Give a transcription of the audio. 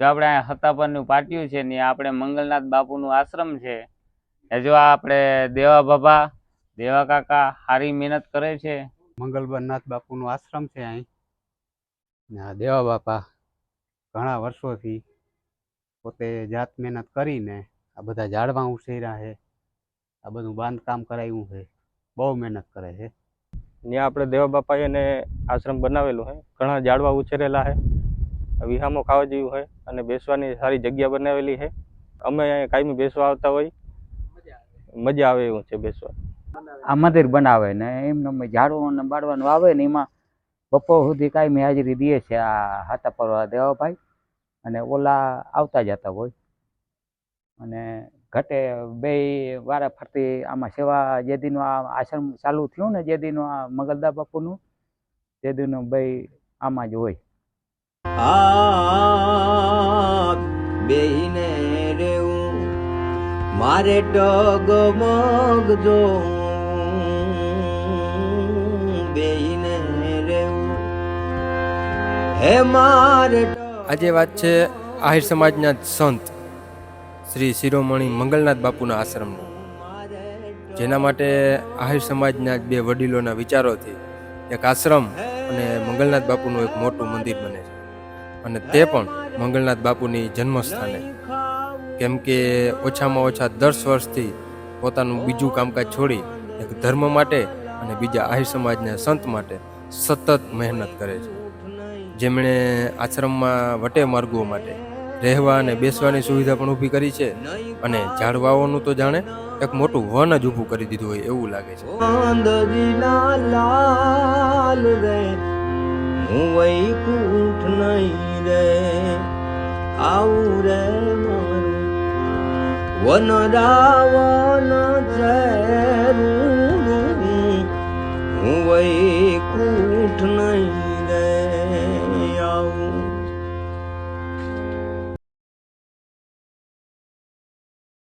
જો આપણે અહીંયા હતાપરનું પાટિયું છે ને આપણે મંગલનાથ બાપુનું આશ્રમ છે એ જો આપણે દેવા બાબા દેવા કાકા સારી મહેનત કરે છે. મંગલબરનાથ બાપુનું આશ્રમ છે અહીં. ને આ દેવા બાપા ઘણા વર્ષોથી પોતે જાત મહેનત કરીને આ બધા ઝાડવા ઉછેર્યા છે આ બધું બાંધકામ કરાવ્યું છે બહુ મહેનત કરે છે. ત્યાં આપણે દેવા બાપાએ એને આશ્રમ બનાવેલું છે ઘણા ઝાડવા ઉછેરેલા છે. વિહામો ખાવા જેવું હોય અને બેસવાની સારી જગ્યા બનાવેલી છે. અમે કાયમી બેસવા આવતા હોય. મજા આવે એવું છે બેસવા. આ મંદિર બનાવે ને, એમને અમે ઝાડવું ને બાળવાનું આવે ને, એમાં બપોર સુધી કાયમી હાજરી દે છે આ હાથા પરવા દેવાભાઈ અને ઓલા આવતા જતા હોય. અને ઘટે બે વારા ફરતી આમાં સેવા જે દિનનું આ આશ્રમ ચાલુ થયું ને જે દિનનું આ મગલદા બાપુનું તે દિનનું બે આમાં જ હોય. હાથ બેહીને રેવું મારે ડગમગ જો બેહીને રેવું હે મારે આજે વાત છે આહિર સમાજના સંત શ્રી શિરોમણી મંગલનાથ બાપુના આશ્રમનો. જેના માટે આહિર સમાજના જ બે વડીલોના વિચારોથી એક આશ્રમ અને મંગલનાથ બાપુનું એક મોટું મંદિર બને છે. અને તે પણ મંગલનાથ બાપુની જન્મસ્થાને. કેમ કે ઓછામાં ઓછા દસ વર્ષથી પોતાનું બીજું કામકાજ છોડી એક ધર્મ માટે અને બીજા આહિર સમાજના સંત માટે સતત મહેનત કરે છે. જેમણે આશ્રમમાં વટે માર્ગો માટે રહેવા અને બેસવાની સુવિધા પણ ઊભી કરી છે અને ઝાડવાઓનું તો જાણે એક મોટું વન જ ઊભું કરી દીધું હોય એવું લાગે છે. હું વૈકુંઠ નહીં રે. આવું રે મારું. વન રાવણ